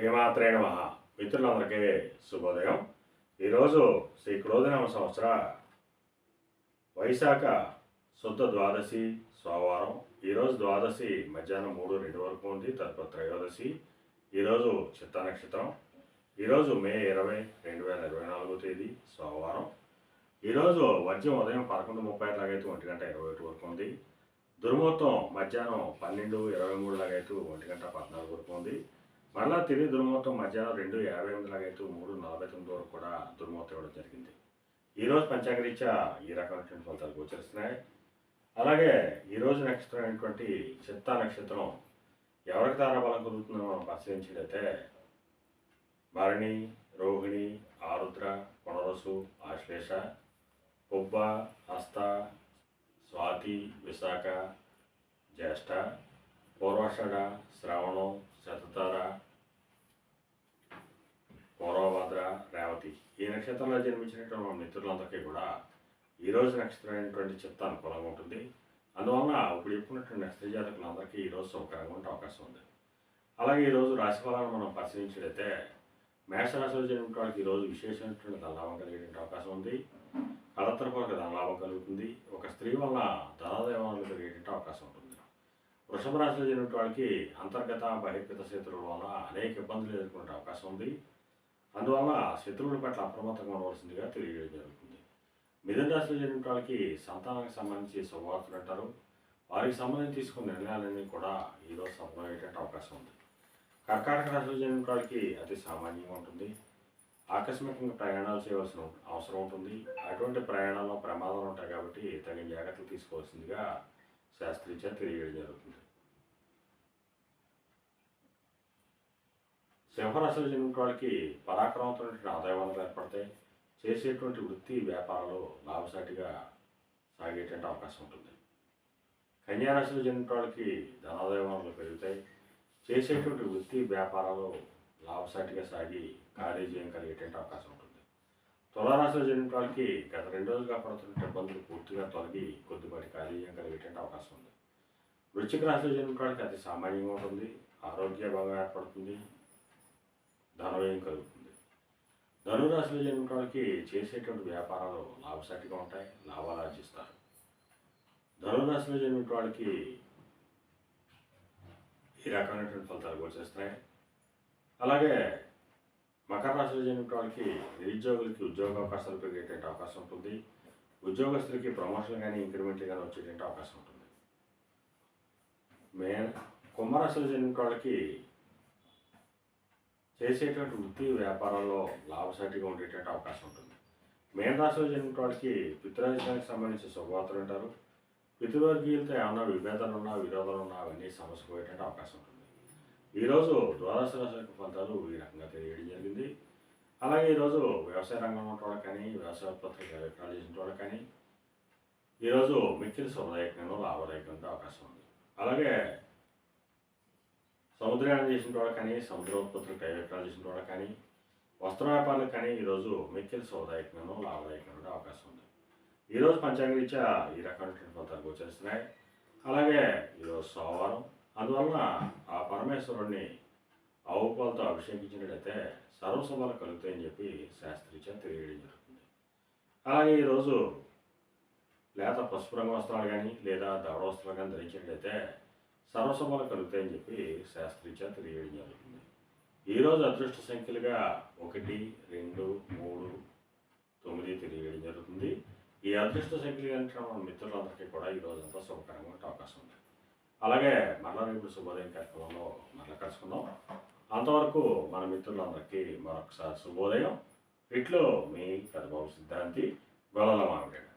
శ్రీమాత్రే నమ. మిత్రులందరికీ శుభోదయం. ఈరోజు శ్రీ క్రోధనామ సంవత్సర వైశాఖ శుద్ధ ద్వాదశి సోమవారం. ఈరోజు ద్వాదశి మధ్యాహ్నం మూడు రెండు వరకు ఉంది. తదుపరి త్రయోదశి. ఈరోజు చిత్త నక్షత్రం. ఈరోజు మే ఇరవై రెండు వేల ఇరవై నాలుగో తేదీ సోమవారం. ఈరోజు వజ్యం ఉదయం పదకొండు ముప్పై లాగైతే ఒంటి గంట ఇరవై ఒకటి వరకు ఉంది. దుర్ముహూర్తం మధ్యాహ్నం పన్నెండు ఇరవై మూడు లాగైతే ఒంటి గంట పద్నాలుగు వరకు ఉంది. మరలా తిరిగి దుర్మూర్తం మధ్యాహ్నం రెండు యాభై ఎనిమిది లాగైతే మూడు నలభై తొమ్మిది వరకు కూడా దుర్ముహూర్తం ఇవ్వడం జరిగింది. ఈరోజు పంచాంగరీత్యా ఈ రకమైనటువంటి ఫలితాలు గోచరిస్తున్నాయి. అలాగే ఈరోజు నక్షత్రం అయినటువంటి చిత్తా నక్షత్రం ఎవరికి తారాబలం కుదురుతుందో మనం పరిశీలించినట్లయితే భరణి రోహిణి ఆరుద్ర పునరసు ఆశ్లేష ఉబ్బ హస్త స్వాతి విశాఖ జ్యేష్ఠ పూర్వాషాఢ శ్రావణం శతతార పూర్వభద్ర రేవతి. ఈ నక్షత్రంలో జన్మించినటువంటి మా మిత్రులందరికీ కూడా ఈరోజు నక్షత్రం అయినటువంటి చిత్త అనుకూలంగా ఉంటుంది. అందువలన ఇప్పుడు చెప్పుకున్నటువంటి నక్షత్ర జాతకులందరికీ ఈరోజు సౌకర్యంగా ఉండే అవకాశం ఉంది. అలాగే ఈరోజు రాశి మనం పరిశీలించినట్లయితే మేషరాశిలో జరిగిన వాళ్ళకి ఈరోజు విశేషమైనటువంటి ధనలాభం కలిగేటువంటి అవకాశం ఉంది. కలత్రపూర్వక ధనలాభం కలుగుతుంది. ఒక స్త్రీ వల్ల ధనాదాయం కలిగేటువంటి అవకాశం ఉంటుంది. వృషభ రాశిలో జరిగిన వాళ్ళకి అంతర్గత బహిర్గత శత్రువుల వల్ల అనేక ఇబ్బందులు ఎదుర్కొనే అవకాశం ఉంది. అందువల్ల శత్రువుల పట్ల అప్రమత్తంగా ఉండవలసిందిగా తెలియజేయడం జరుగుతుంది. మిథున రాశిలో జరిగిన వాళ్ళకి సంతానానికి సంబంధించి శుభవార్తలు అంటారు. వారికి సంబంధించి తీసుకున్న నిర్ణయాలన్నీ కూడా ఈరోజు సఫలమయ్యేటువంటి అవకాశం ఉంది. కర్కాటక రాశిలో జరిగిన వాళ్ళకి అతి సామాన్యంగా ఉంటుంది. ఆకస్మికంగా ప్రయాణాలు చేయవలసిన అవసరం ఉంటుంది. అటువంటి ప్రయాణాల్లో ప్రమాదాలు ఉంటాయి కాబట్టి తగిన జాగ్రత్తలు తీసుకోవాల్సిందిగా శాస్త్రీచ తెలియడం జరుగుతుంది సింహరాశిలో జన్మిన వాళ్ళకి పరాక్రమంతో ఆదాయ వనరులు ఏర్పడతాయి. చేసేటువంటి వృత్తి వ్యాపారాలు లాభసాటిగా సాగేటువంటి అవకాశం ఉంటుంది. కన్యారాశిలో జన్మిన వాళ్ళకి ధనాదాయ వనరులు పెరుగుతాయి. చేసేటువంటి వృత్తి వ్యాపారాలు లాభసాటిగా సాగి కార్యజయం కలిగేటువంటి అవకాశం ఉంటుంది. తులారాశిలో జరిగిన వాళ్ళకి గత రెండు రోజులుగా పడుతున్న ఇబ్బందులు పూర్తిగా తొలగి కొద్దిపాటి ఖాళీగా కలిగేటువంటి అవకాశం ఉంది. వృశ్చిక రాశిలో జరిగిన వాళ్ళకి అతి సామాన్యంగా ఉంటుంది. ఆరోగ్య బాగా ఏర్పడుతుంది. ధనవ్యయం కలుగుతుంది. ధనురాశిలో జరిగిన వాళ్ళకి చేసేటువంటి వ్యాపారాలు లాభసాటిగా ఉంటాయి. లాభాలు ఆర్జిస్తారు. ధనురాశిలో జరిగిన వాళ్ళకి ఈ రకమైనటువంటి ఫలితాలు గోచరిస్తున్నాయి అలాగే మకర రాశిలో జరిగిన వాళ్ళకి నిరుద్యోగులకి ఉద్యోగ అవకాశాలు పెరిగేటువంటి అవకాశం ఉంటుంది. ఉద్యోగస్తులకి ప్రమోషన్ కానీ ఇంక్రిమెంట్లు కానీ వచ్చేటువంటి అవకాశం ఉంటుంది. మే కుంభరాశిలో జరిగిన వాళ్ళకి చేసేటువంటి వృత్తి వ్యాపారాల్లో లాభసాటిగా ఉండేటువంటి అవకాశం ఉంటుంది. మేన రాశిలో జన్మిన వాళ్ళకి పితృరాజ్యానికి సంబంధించిన శుభవార్తలు ఉంటారు పితృవర్గీయులతో ఏమన్నా విభేదాలు ఉన్నా విరోధాలు ఉన్నా అవన్నీ సమస్య పోయేటువంటి అవకాశం ఉంటుంది. ఈరోజు ద్వాదశ రాశి ఫలితాలు ఈ రకంగా తెలియడం జరిగింది. అలాగే ఈరోజు వ్యవసాయ రంగంలో ఉన్న కానీ వ్యవసాయ ఉత్పత్తులు విక్రయాలు చేసిన కానీ ఈరోజు మిక్కిలి శుభదాయకంగా లాభదాయకంగా అవకాశం ఉంది. అలాగే సముద్రయానం చేసిన కానీ సముద్ర ఉత్పత్తులు కై విక్రయాలు చేసిన కానీ వస్త్ర వ్యాపారులకు కానీ ఈరోజు మిక్కిలి శుభదాయకంగా లాభదాయకంగా అవకాశం ఉంది. ఈరోజు పంచాంగరీత్యా ఈ రకమైనటువంటి ఫలితాలు గోచరిస్తున్నాయి. అలాగే ఈరోజు సోమవారం అందువలన ఆ పరమేశ్వరుణ్ణి ఆవు పాలతో అభిషేకించినట్లయితే సర్వసభలు కలుగుతాయని చెప్పి శాస్త్రీచ తెలియడం జరుగుతుంది. అలాగే ఈరోజు లేత పసుపు రంగు వస్త్రాలు కానీ లేదా దవడ వస్త్రాలు కానీ ధరించినట్లయితే సర్వసభలు కలుగుతాయని చెప్పి శాస్త్రీచ తెలియడం జరుగుతుంది. ఈరోజు అదృష్ట సంఖ్యలుగా ఒకటి రెండు మూడు తొమ్మిది తెలియడం జరుగుతుంది. ఈ అదృష్ట సంఖ్యలు కనుక మన మిత్రులందరికీ కూడా ఈ రోజు అంతా శుభకరంగా ఉండే అవకాశం ఉంది. అలాగే మరలా రేపు శుభోదయం కార్యక్రమంలో మరలా కలుసుకుందాం. అంతవరకు మన మిత్రులందరికీ మరొకసారి శుభోదయం. ఇట్లో మీ పెద్దబాబు సిద్ధాంతి గొల్లల మామిడి.